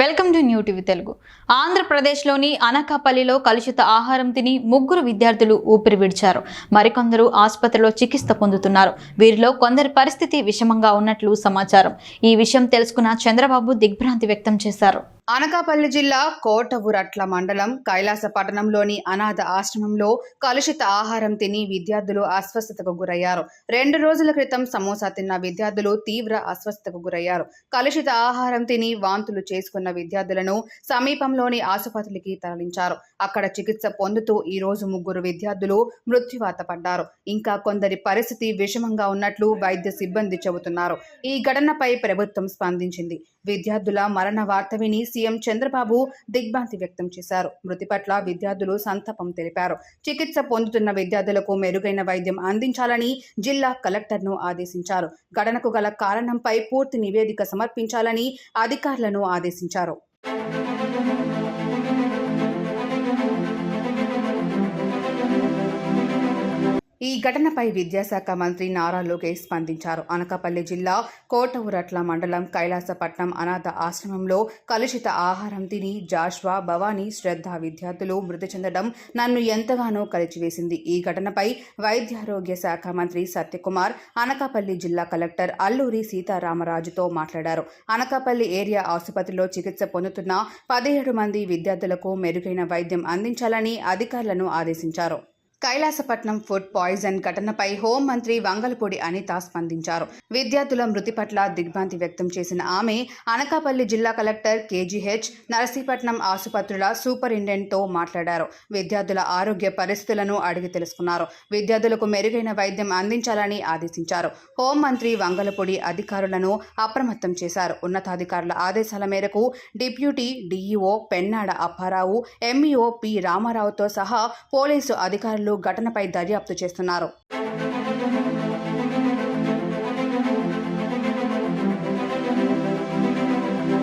Welcome to new TV Telugu. ఆంధ్రప్రదేశ్లోని అనకాపల్లిలో కలుషిత ఆహారం తిని ముగ్గురు విద్యార్థులు ఊపిరి విడిచారు. మరికొందరు ఆసుపత్రిలో చికిత్స పొందుతున్నారు. వీరిలో కొందరి పరిస్థితి విషమంగా ఉన్నట్లు సమాచారం. ఈ విషయం తెలుసుకున్న చంద్రబాబు దిగ్భ్రాంతి వ్యక్తం చేశారు. అనకాపల్లి జిల్లా కోటవురట్ల మండలం కైలాస పట్టణంలోని అనాథ ఆశ్రమంలో కలుషిత ఆహారం తిని విద్యార్థులు అస్వస్థతకు గురయ్యారు. రెండు రోజుల క్రితం సమోసా తిన్న విద్యార్థులు తీవ్ర అస్వస్థతకు గురయ్యారు. కలుషిత ఆహారం తిని వాంతులు చేసుకున్న విద్యార్థులను సమీపంలోని ఆసుపత్రికి తరలించారు. అక్కడ చికిత్స పొందుతూ ఈ రోజు ముగ్గురు విద్యార్థులు మృత్యువాత పడ్డారు. ఇంకా కొందరి పరిస్థితి విషమంగా ఉన్నట్లు వైద్య సిబ్బంది చెబుతున్నారు. ఈ ఘటనపై ప్రభుత్వం స్పందించింది. విద్యార్థుల మరణ వార్త విని సీఎం చంద్రబాబు దిగ్భ్రాంతి వ్యక్తం చేశారు. మృతి పట్ల విద్యార్థులు సంతాపం తెలిపారు. చికిత్స పొందుతున్న విద్యార్థులకు మెరుగైన వైద్యం అందించాలని జిల్లా కలెక్టర్ను ఆదేశించారు. ఘటనకు గల కారణంపై పూర్తి నివేదిక సమర్పించాలని అధికారులను ఆదేశించారు. ఈ ఘటనపై విద్యాశాఖ మంత్రి నారా లోకేష్ స్పందించారు. అనకాపల్లి జిల్లా కోటవురట్ల మండలం కైలాసపట్నం అనాథ ఆశ్రమంలో కలుషిత ఆహారం తిని జాష్వా భవానీ శ్రద్ధ విద్యార్థులు మృతి చెందడం నన్ను ఎంతగానో కలిచివేసింది. ఈ ఘటనపై వైద్యారోగ్య శాఖ మంత్రి సత్యకుమార్ అనకాపల్లి జిల్లా కలెక్టర్ అల్లూరి సీతారామరాజుతో మాట్లాడారు. అనకాపల్లి ఏరియా ఆసుపత్రిలో చికిత్స పొందుతున్న పదిహేడు మంది విద్యార్థులకు మెరుగైన వైద్యం అందించాలని అధికారులను ఆదేశించారు. కైలాసపట్నం ఫుడ్ పాయిజన్ ఘటనపై హోంమంత్రి వంగలపూడి అనిత స్పందించారు. విద్యార్థుల మృతి పట్ల దిగ్భ్రాంతి వ్యక్తం చేసిన ఆమె అనకాపల్లి జిల్లా కలెక్టర్ కేజీహెచ్ నరసీపట్నం ఆసుపత్రుల సూపరింటెండెంట్తో మాట్లాడారు. విద్యార్థుల ఆరోగ్య పరిస్థితులను అడిగి తెలుసుకున్నారు. విద్యార్థులకు మెరుగైన వైద్యం అందించాలని ఆదేశించారు. హోంమంత్రి వంగలపూడి అధికారులను అప్రమత్తం చేశారు. ఉన్నతాధికారుల ఆదేశాల మేరకు deputy DEO Pennada Apparao MEO P రామారావుతో సహా పోలీసు అధికారులు అధికారులు ఘటనపై దర్యాప్తు చేస్తున్నారు.